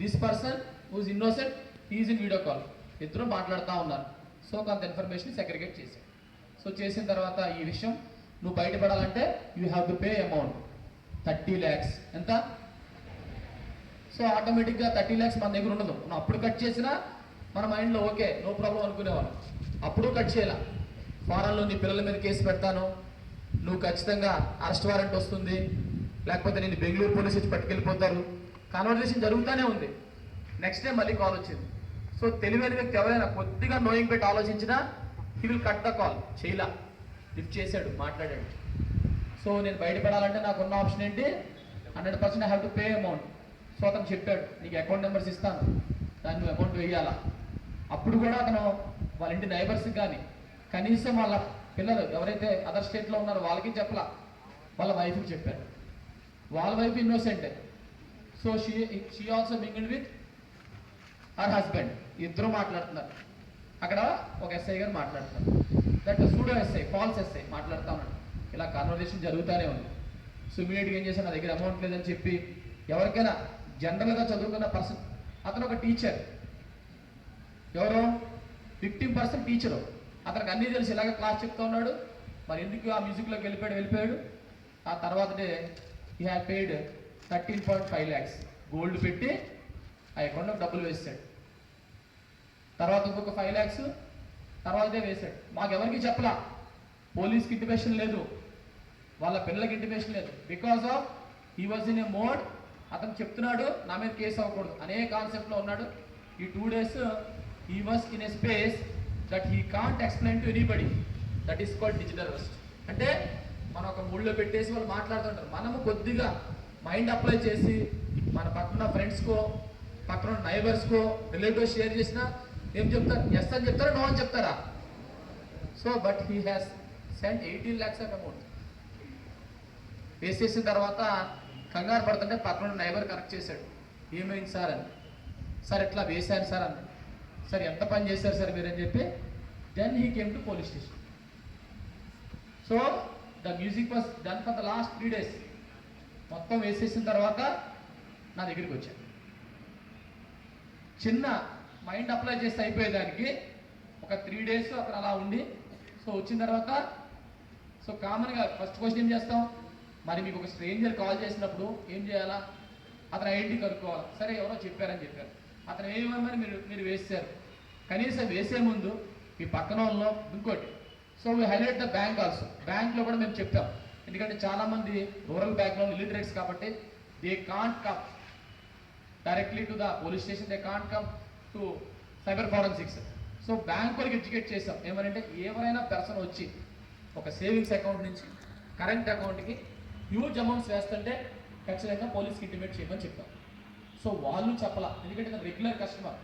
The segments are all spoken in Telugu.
This person whose innocent is in video call ఇద్దరు మాట్లాడుతూ ఉన్నారు సో కొంత ఇన్ఫర్మేషన్ సెగ్రిగేట్ చేసి సో చేసిన తర్వాత ఈ విషయం నువ్వు బయటపడాలంటే you have to pay amount thirty lakhs ఎంత? సో ఆటోమేటిక్గా థర్టీ ల్యాక్స్ మన దగ్గర ఉండదు. మనం అప్పుడు కట్ చేసినా మన మైండ్లో ఓకే నో ప్రాబ్లం అనుకునేవాళ్ళం. అప్పుడు కట్ చేయాల. ఫారెన్లో నీ పిల్లల మీద కేసు పెడతాను. నువ్వు ఖచ్చితంగా అరెస్ట్ వారెంట్ వస్తుంది. లేకపోతే నేను బెంగళూరు పోలీస్ వచ్చి పట్టుకెళ్ళిపోతారు. కాన్వర్జేషన్ జరుగుతూనే ఉంది. నెక్స్ట్ డే మళ్ళీ కాల్ వచ్చింది. సో తెలివైన వ్యక్తి ఎవరైనా కొద్దిగా నోయింగ్ పెట్టి ఆలోచించినా he will cut the call చేయలా. లిఫ్ట్ చేశాడు మాట్లాడాడు. సో నేను బయటపడాలంటే నాకు ఉన్న ఆప్షన్ ఏంటి? Hundred percent I have to pay amount so అతను చెప్పాడు నీకు అకౌంట్ నెంబర్స్ ఇస్తాను. దాన్ని నువ్వు అమౌంట్ వేయాలా? అప్పుడు కూడా అతను వాళ్ళ ఇంటి నైబర్స్కి కానీ కనీసం వాళ్ళ పిల్లలు ఎవరైతే అదర్ స్టేట్లో ఉన్నారో వాళ్ళకి చెప్పలా. వాళ్ళ వైఫ్కి చెప్పారు వాళ్ళ wife ఇన్నోసెంటే so she she also mingled with her husband ఇద్దరు మాట్లాడుతున్నారు. అక్కడ ఒక ఎస్ఐ గారు మాట్లాడుతున్నారు. That pseudo SI false SI మాట్లాడుతా ఉన్నాడు. ఇలా కాన్వర్జేషన్ జరుగుతూనే ఉంది. సో ఏం చేశాను నా దగ్గర అమౌంట్ లేదని చెప్పి ఎవరికైనా జనరల్గా చదువుకున్న పర్సన్ అతను ఒక టీచర్ ఎవరు? ఫిఫ్టీన్ పర్సెంట్ టీచరు అతనికి అన్నీ తెలిసి. ఇలాగ క్లాస్ చెప్తా ఉన్నాడు. మరి ఎందుకు ఆ మ్యూజిక్లోకి వెళ్ళిపోయాడు? వెళ్ళిపోయాడు. ఆ తర్వాత day he have paid thirteen point five lakhs gold పెట్టి ఆ అకౌంట్లో డబ్బులు వేసాడు తర్వాత ఇంకొక ఫైవ్ ల్యాక్స్ తర్వాతే వేశాడు మాకెవరికి చెప్పలా? పోలీస్కి ఇంటిమేషన్ లేదు. వాళ్ళ పిల్లలకి ఇంటిమేషన్ లేదు. Because of he was in a mode అతను చెప్తున్నాడు నా మీద కేసు అవ్వకూడదు. అనే కాన్సెప్ట్లో ఉన్నాడు. ఈ two days he was in a space that he can't explain to anybody that is called digital arrest అంటే మనం ఒక ముళ్ళో పెట్టేసి వాళ్ళు మాట్లాడుతుంటారు. మనము కొద్దిగా మైండ్ అప్లై చేసి మన పక్కన ఫ్రెండ్స్కో పక్కన నైబర్స్కో రిలేటివ్స్ షేర్ చేసినా ఏం చెప్తారు? ఎస్ అని చెప్తారా? నో అని చెప్తారా? So but he has sent eighteen lakhs of amount వేసేసిన తర్వాత కంగారు పడుతుంటే పక్కన నైబర్ కనెక్ట్ చేశాడు. ఏమైంది సార్ అని. సార్ ఎట్లా వేశాను సార్? అన్నాడు సార్ ఎంత పని చేశారు సార్ మీరు? అని చెప్పి then he came to police station so the music was done for the last three days మొత్తం వేసేసిన తర్వాత నా దగ్గరికి వచ్చాను చిన్న మైండ్ అప్లై చేస్తే అయిపోయేదానికి ఒక త్రీ డేస్ అక్కడ అలా ఉండి సో వచ్చిన తర్వాత సో కామన్గా ఫస్ట్ క్వశ్చన్ ఏం చేస్తాం? మరి మీకు ఒక స్ట్రేంజర్ కాల్ చేసినప్పుడు ఏం చేయాలా? అతను ఐడెంటిటీ కనుక్కోవాలి. సరే ఎవరో చెప్పారని చెప్పారు. అతను ఏమని మీరు మీరు వేసారు కనీసం వేసే ముందు మీ పక్కన వాళ్ళలో ఇంకోటి. So we highlight the bank also బ్యాంక్లో కూడా మేము చెప్తాం ఎందుకంటే చాలామంది రూరల్ బ్యాంక్లో ఇల్లిటరేట్స్ కాబట్టి they can't come directly to the police station they can't come to cyber forensics so bank వాళ్ళకి ఎడ్యుకేట్ చేసాం ఏమనంటే ఎవరైనా పర్సన్ వచ్చి ఒక సేవింగ్స్ అకౌంట్ నుంచి కరెంట్ అకౌంట్కి హ్యూజ్ అమౌంట్స్ వేస్తుంటే ఖచ్చితంగా పోలీస్కి ఇంటిమేట్ చేయమని చెప్తాం సో వాళ్ళు చెప్పలా. ఎందుకంటే రెగ్యులర్ కస్టమర్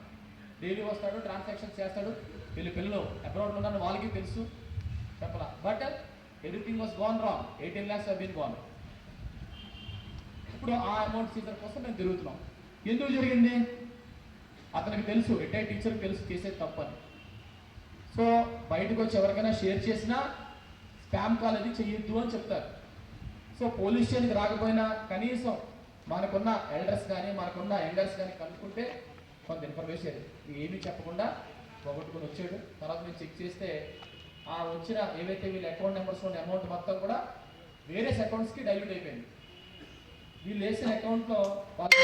డైలీ వస్తాడు ట్రాన్సాక్షన్స్ చేస్తాడు. వీళ్ళు పిల్లలు అబ్రాడ్లో ఉన్న వాళ్ళకి తెలుసు. చెప్పలా. But everything was gone wrong eighteen lakhs been gone ఇప్పుడు ఆ అమౌంట్ సీజర్ కోసం మేము తిరుగుతున్నాం. ఎందుకు జరిగింది? అతనికి తెలుసు రిటైర్డ్ టీచర్ తెలుసు చేసేది తప్పని. సో బయటకు వచ్చి ఎవరికైనా షేర్ చేసినా స్పామ్ కాల్ అది చెయ్యొద్దు అని చెప్తారు. సో పోలీస్ స్టేషన్కి రాకపోయినా కనీసం మనకున్న ఎల్డర్స్ కానీ మనకున్న యంగర్స్ కానీ కనుక్కుంటే కొంత ఇన్ఫర్మేషన్ ఏమీ చెప్పకుండా పోగొట్టుకుని వచ్చాడు. తర్వాత మేము చెక్ చేస్తే ఆ వచ్చిన ఏవైతే వీళ్ళ అకౌంట్ నెంబర్స్ ఉన్న అమౌంట్ మొత్తం కూడా వేరియస్ అకౌంట్స్కి డైల్యూట్ అయిపోయింది. వీళ్ళు వేసిన అకౌంట్లో వాళ్ళు